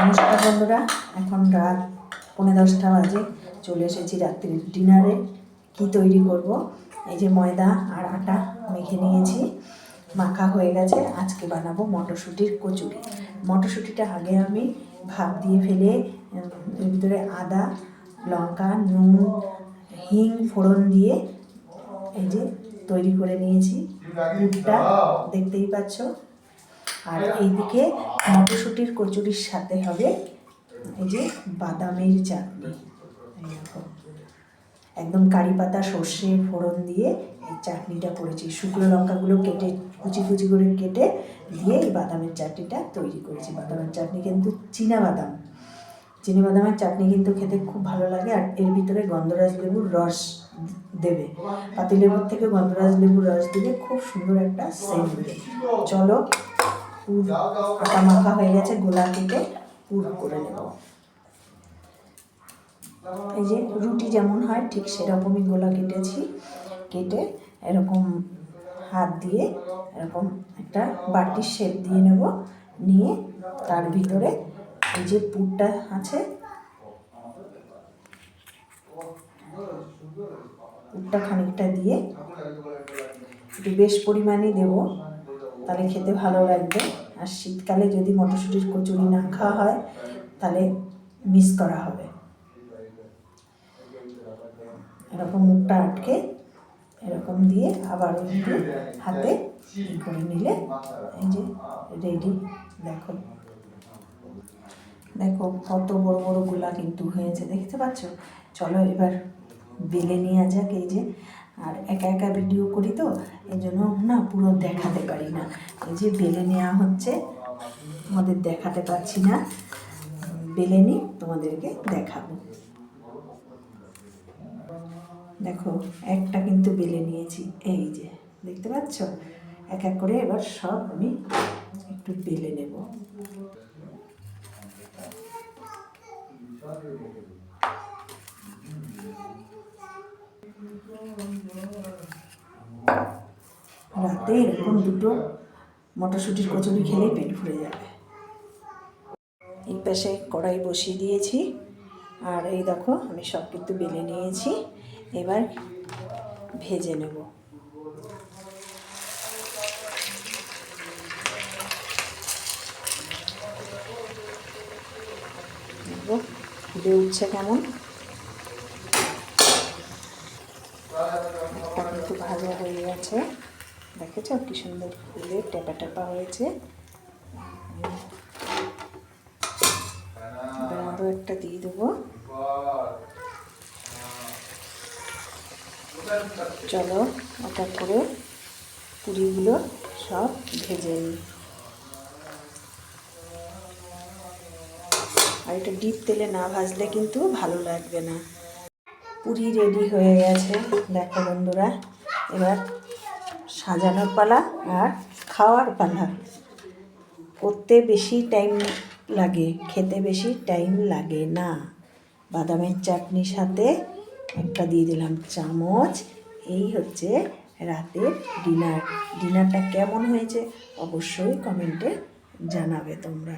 নমস্কার বন্ধুরা, এখন রাত পৌনে দশটা বাজে, চলে এসেছি রাত্রির ডিনারে কি তৈরি করব? এই যে ময়দা আর আটা মেখে নিয়েছি। মাখা হয়ে গেছে, আজকে বানাবো মটরশুঁটির কচুরি। মটরশুঁটিটা আগে আমি ভাপ দিয়ে ফেলে এর ভিতরে আদা, লঙ্কা, নুন, হিং, ফোড়ন দিয়ে এই যে তৈরি করে নিয়েছি। দেখতেই পাচ্ছ। আর এইদিকে মটরশুঁটির কচুরির সাথে হবে এই যে বাদামের চাটনি। একদম কারি পাতা, সর্ষে, ফোড়ন দিয়ে এই চাটনিটা করেছি। শুকনো লঙ্কাগুলো কেটে, কুচি কুচি করে কেটে দিয়ে এই বাদামের চাটনিটা তৈরি করেছি। বাদামের চাটনি কিন্তু চীনা বাদাম চিনি বাদামের চাটনি কিন্তু খেতে খুব ভালো লাগে আর এর ভিতরে গন্ধরাজ লেবুর রস দেবে। পাতিলেবুর থেকে গন্ধরাজ লেবুর রস দিলে খুব সুন্দর একটা সেন্ট দেবে। চলো পুর আটা মাখা হয়ে গেছে, গোলা কেটে পুর করে নেব। এই যে রুটি যেমন হয়, ঠিক সেরকমই গোলা কেটেছি। কেটে এরকম হাত দিয়ে এরকম একটা বাটির শেপ দিয়ে নেব। নিয়ে তার ভিতরে এই যে পুরটা আছে, পুরটা খানিকটা দিয়ে একটু বেশ পরিমাণে দেবো। তাহলে খেতে ভালো লাগবে। আর শীতকালে যদি মটরশুঁটির কচুরি না খাওয়া হয়, তাহলে মিস করা হবে। এরকম মুখটা আটকে, এরকম দিয়ে আবার একটু হাতে করে নিলে এই যে রেডি দেখো। দেখো কত বড় বড়গুলা কিন্তু হয়েছে, দেখতে পাচ্ছ? চলো এবার বেলে নেওয়া যাক এই যে। আর একা একা ভিডিও করি তো, এই জন্য না পুরো দেখাতে পারি না। এই যে বেলে নেওয়া হচ্ছে, তোমাদের দেখাতে পারছি না। বেলে নিই তোমাদেরকে দেখাবো। দেখো, একটা কিন্তু বেলে নিয়েছি, এই যে, দেখতে পাচ্ছ? এক এক করে এবার সব আমি একটু বেলে নেব। রাতে এরকম দুটো মটরশুঁটির কচুরি খেলেই পেট ভরে যাবে। এই পাশে কড়াই বসিয়ে দিয়েছি। আর এই দেখো, আমি সব কিন্তু বেলে নিয়েছি। এবার ভেজে নেব। ফুটে উঠছে কেমন। একটা কিন্তু ভাজা হয়ে গেছে। দেখেছ কি সুন্দর ফুলে টেপা টেপা হয়েছে? এবার একটা দিয়ে দেবো। চলো, ওটা করে পুরিগুলো সব ভেজে নিই। আর এটা ডিপ তেলে না ভাজলে কিন্তু ভালো লাগবে না। পুরি রেডি হয়ে গেছে, দেখো বন্ধুরা। এবার সাজানোর পালা আর খাওয়ার পালা। করতে বেশি টাইম লাগে, খেতে বেশি টাইম লাগে না। বাদামের চাটনির সাথে একটা দিয়ে দিলাম চামচ। এই হচ্ছে রাতের ডিনার ডিনারটা কেমন হয়েছে অবশ্যই কমেন্টে জানাবে তোমরা।